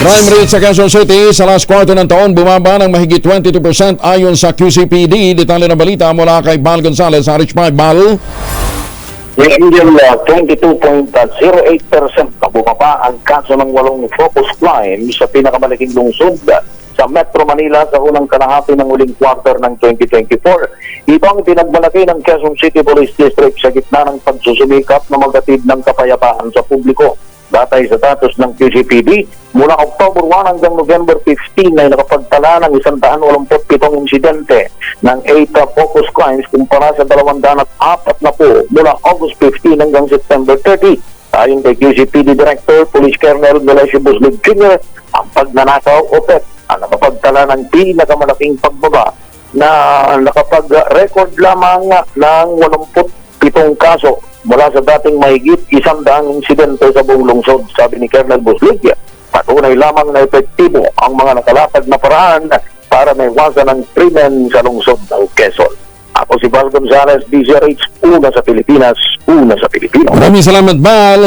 Crime rate sa Quezon City sa last quarter ng taon bumaba ng mahigit 22% ayon sa QCPD. Detalye ng balita mula kay Bal Rich Park. Bal. Yung uh, 22.08% na bumaba ang kaso ng walong focus crime sa pinakamalaking lungsod sa Metro Manila sa unang kalahati ng uling quarter ng 2024. Ito ang pinagmalaki ng Quezon City Police District sa gitna ng pagsusumikap na maghatid ng kapayapaan sa publiko. Batay sa datos ng QCPD, mula October 1 hanggang November 15 ay nakapagtala ng 187 insidente ng 8 uh, focus crimes kumpara sa 240 mula August 15 hanggang September 30. Ayon kay QCPD Director, Police Colonel Melesio Buslig Jr., ang pagnanakaw o PEP ang nakapagtala ng pinakamalaking pagbaba na nakapag-record lamang ng 87 kaso mula sa dating mahigit isang daang insidente sa buong lungsod, sabi ni Colonel Buslig. Patunay lamang na epektibo ang mga nakalapag na paraan para maiwasan ang krimen sa lungsod ng Quezon. Ako si Val Gonzalez, DZRH, una sa Pilipinas, una sa Pilipino. Maraming salamat Bal.